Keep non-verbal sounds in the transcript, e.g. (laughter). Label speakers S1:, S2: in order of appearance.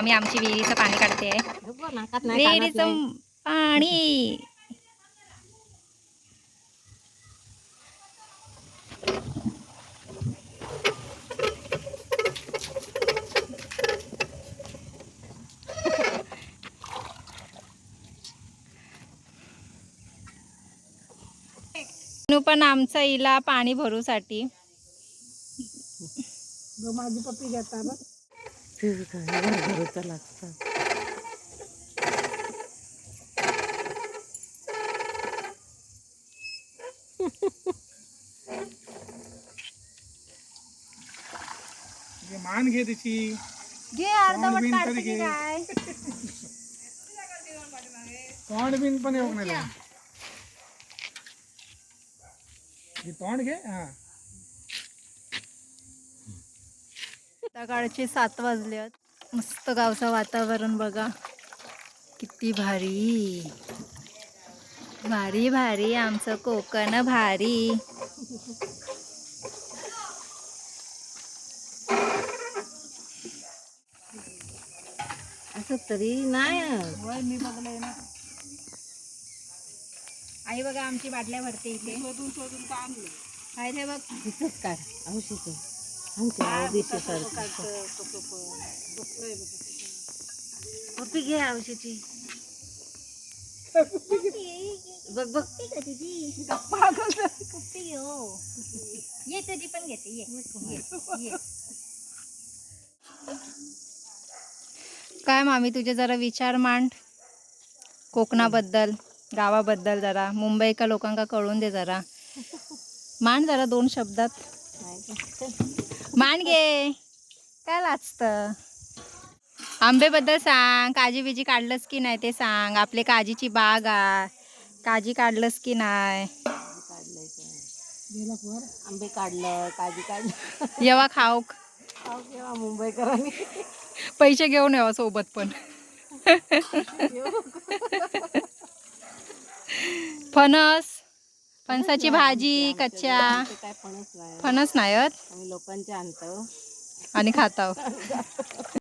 S1: मामी आमची विहिरीचं पाणी काढते विहिरीचं
S2: नाही.
S1: पाणी. पण आमचा इला पाणी भरूसाठी.
S2: माझी पप्पी घेता बघ भरभरूचा लागतात
S3: घे, मान घे त्याची
S1: घे
S3: अर्धवट बिन काढते तरी की घे.
S1: काय
S3: तोंड बिन पण येऊ नाही तोंड घे हा।
S1: सकाळचे सात वाजले आहेत मस्त गावचं वातावरण बघा. किती भारी. भारी भारी. आमचं कोकण भारी.
S2: असं तरी नाही.
S1: मी बघलंय ना. आई बघा आमची बाटल्या भरते इथे. काय ते बघ.
S2: तिथंच काढ औषध. आमच्या दिशेसारखं पप्पी घे औषधी बघ बघ.
S1: ये तुझी पण घेते ये. ये काय मामी तुझे जरा विचार मांड. कोकणाबद्दल गावाबद्दल जरा. मुंबई का लोकांका कळून दे जरा. मांड जरा दोन शब्दात. मांड घे काय लाचत आंबेबद्दल सांग. काजी बिजी काढलंस की नाही ते सांग. आपले काजीची बाग आहे. काजी काढलंस की नाही?
S2: आंबे काढलं काजी काढलं.
S1: येवा
S2: खाऊ. केव्हा? मुंबईकरांनी.
S1: पैसे घेऊन यावा सोबत पण. (laughs) फणस. फणसाची भाजी कच्च्या
S2: ते काय पणच नाही.
S1: फणस नाही आहेत
S2: आम्ही लोकांचे आणतो.
S1: आणि खाताव (laughs)